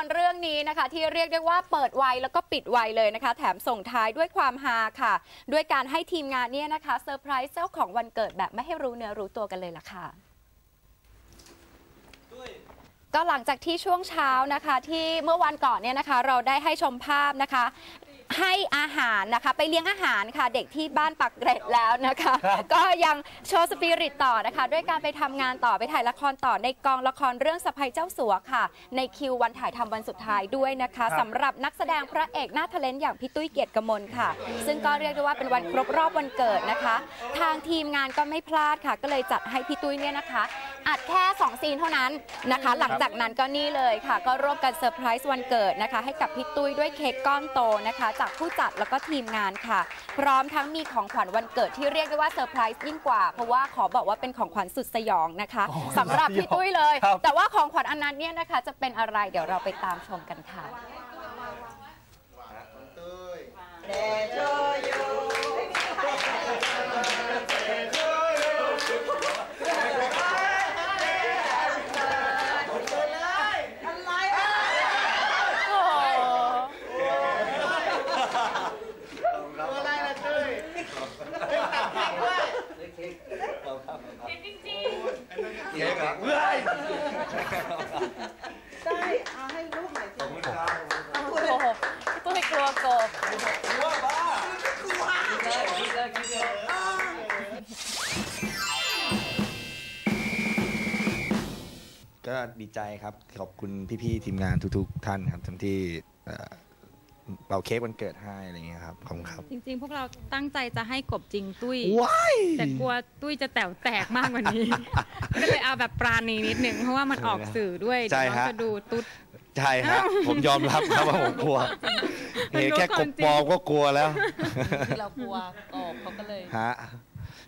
รเรื่องนี้นะคะ ที่เรียกได้ว่าเปิดไวแล้วก็ปิดไวเลยนะคะ แถมส่งท้ายด้วยความฮาค่ะ ด้วยการให้ทีมงานเนี่ยนะคะเซอร์ไพรส์เจ้าของวันเกิดแบบไม่ให้รู้เนื้อรู้ตัวกันเลยล่ะค่ะก็หลังจากที่ช่วงเช้านะคะที่เมื่อวันก่อนเนี่ยนะคะ เราได้ให้ชมภาพนะคะ ให้อาหารนะคะ ไปเลี้ยงอาหารค่ะ เด็กที่บ้านปักเกร็ดแล้วนะคะ ก็ยังโชว์สปิริตต่อนะคะ ด้วยการไปทำงานต่อไปถ่ายละครต่อในกองละครเรื่องสะพายเจ้าสัวค่ะ ในคิววันถ่ายทำวันสุดท้ายด้วยนะคะสำหรับนักแสดงพระเอกหน้าทะเลนอย่างพี่ตุ้ยเกียรติกมลค่ะ ซึ่งก็เรียกได้ว่าเป็นวันครบรอบวันเกิดนะคะ ทางทีมงานก็ไม่พลาดค่ะ ก็เลยจัดให้พี่ตุ้ยเนี่ยนะคะ อัดแค่ 2 ซีนเท่านั้นนะคะ หลังจากนั้นก็นี่เลยค่ะ ก็ร่วมกันเซอร์ไพรส์วันเกิดนะคะ ให้กับพี่ตุ้ยด้วยเค้กก้อนโตนะคะ จากผู้จัดแล้วก็ทีมงานค่ะ พร้อมทั้งมีของขวัญวันเกิดที่เรียกได้ว่าเซอร์ไพรส์ยิ่งกว่า เพราะว่าขอบอกว่าเป็นของขวัญสุดสยองนะคะสำหรับพี่ตุ้ยเลยครับแต่ว่าของขวัญอันนั้นเนี่ยนะคะ จะเป็นอะไรเดี๋ยวเราไปตามชมกันค่ะ เค้กอะได้เอาให้ลูกหน่อยสิโอ้โหพี่ตุ้ยกลัวโกบก็ดีใจครับขอบคุณพี่ๆทีมงานทุกๆท่านครับทั้งที่เอ่อ เป่าเค้กวันเกิดให้อะไรอย่างเงี้ยครับขอบคุณครับ จริง ๆ พวกเราตั้งใจจะให้กบจริงตุ้ย ว้ายแต่กลัวตุ้ยจะแต๋วแตกมากกว่านี้ ก็เลยเอาแบบปราณีนิดหนึ่งเพราะว่ามันออกสื่อด้วยใช่เดี๋ยวน้องฮะจะดูตุ๊ด ใช่ฮะผมยอมรับครับว่าผมกลัวเห็นแค่กบปลอมก็กลัวแล้วเรากลัวกบเขาก็เลย ฮะ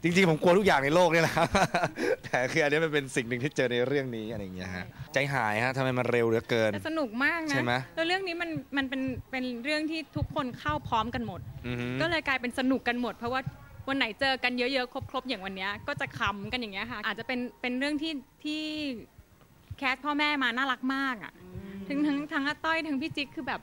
จริงๆ ผมกลัวทุกอย่างในโลกนี่แหละครับแต่คืออันนี้มันเป็นสิ่งหนึ่งที่เจอในเรื่องนี้อะไรอย่างเงี้ยฮะใจหายฮะทำไมมันเร็วเหลือเกิน แต่สนุกมากใช่นะไหม แล้วเรื่องนี้มันมันเป็นเป็นเรื่องที่ทุกคนเข้าพร้อมกันหมด อือฮึ ก็เลยกลายเป็นสนุกกันหมด เพราะว่าวันไหนเจอกันเยอะๆ ครบๆ อย่างวันเนี้ยก็จะขำกันอย่างเงี้ยค่ะ อาจจะเป็นเป็นเรื่องที่ที่แคสพ่อแม่มาน่ารักมากอะ ทั้งทั้งทั้งอาต้อยทั้งพี่จิ๊กคือแบบ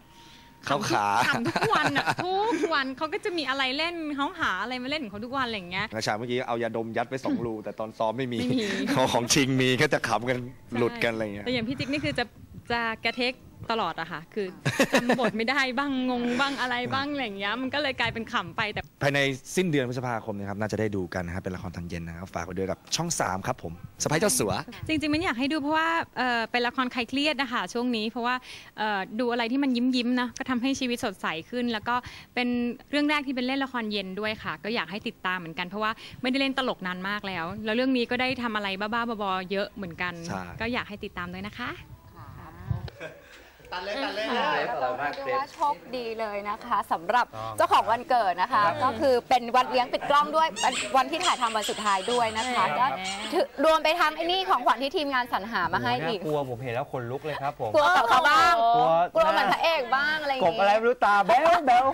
เข้าขาขำทุกวันอะทุกวันเขาก็จะมีอะไรเล่นเขาหาอะไรมาเล่นของเขาทุกวันอะไรอย่างเงี้ยกระฉากเมื่อกี้เอายาดมยัดไปสองรูแต่ตอนซ้อมไม่มีไม่มีของของชิงมีก็จะขำกันหลุดกันอะไรอย่างเงี้ยแต่อย่างพี่จิ๊กนี่คือจะจะกระเทค ตลอดอะค่ะ คือจำบทไม่ได้บ้างงงบ้างอะไรบ้างอะไรอย่างเงี้ยมันก็เลยกลายเป็นขำไปแต่ ภายในสิ้นเดือนพฤษภาคมนะครับน่าจะได้ดูกันนะครับเป็นละครตอนเย็นนะครับฝากไว้ด้วยกับช่อง 3 ครับผมสไปเจ้าสัว จริงๆมันอยากให้ดูเพราะว่าเอ่อเป็นละครคลายเครียดนะคะช่วงนี้เพราะว่าเอ่อดูอะไรที่มันยิ้มยิ้มๆนะก็ทำให้ชีวิตสดใสขึ้น แล้วก็เป็นเรื่องแรกที่เป็นเล่นละครเย็นด้วยค่ะ ก็อยากให้ติดตามเหมือนกันเพราะว่าไม่ได้เล่นตลกนานมากแล้ว แล้วเรื่องนี้ก็ได้ทำอะไรบ้าๆบอๆเยอะเหมือนกัน ใช่ ก็อยากให้ติดตามด้วยนะคะ ตัดเลยตัดเลยค่ะนะแล้วก็เรียกได้ว่าโชคดีเลยนะคะสำหรับเจ้าของวันเกิดนะคะ ก็คือเป็นวันเลี้ยงปิดกล้องด้วยเป็นวันที่ถ่ายทำวันสุดท้ายด้วยนะคะก็ถือรวมไปทั้งไอ้นี่ของขวัญที่ทีมงานสรรหามาให้อีกกลัวผมเห็นแล้วขนลุกเลยครับผมกลัวกับเขาบ้างกลัวกลัวเหมือนพระเอกบ้างอะไรอย่างกบอะไรงี้ไม่รู้ตาแบ๊วแบ๊ว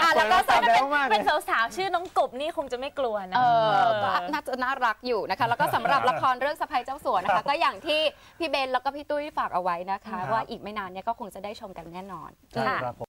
อะแล้วก็ตาแบ๊วมากเลเป็นยสาวๆชื่อน้องกบนี่คงจะไม่กลัวนะ เออก็น่าจะน่ารักอยู่นะคะ แล้วก็สำหรับละครเรื่องสะพายเจ้าสัวนะคะ ก็อย่างที่พี่เบนแล้วก็พี่ตุ้ยฝากเอาไว้นะคะ ว่าอีกไม่นานเนี่ยก็คงจะได้ชมกันแน่นอน ใช่ค่ะ ครับผม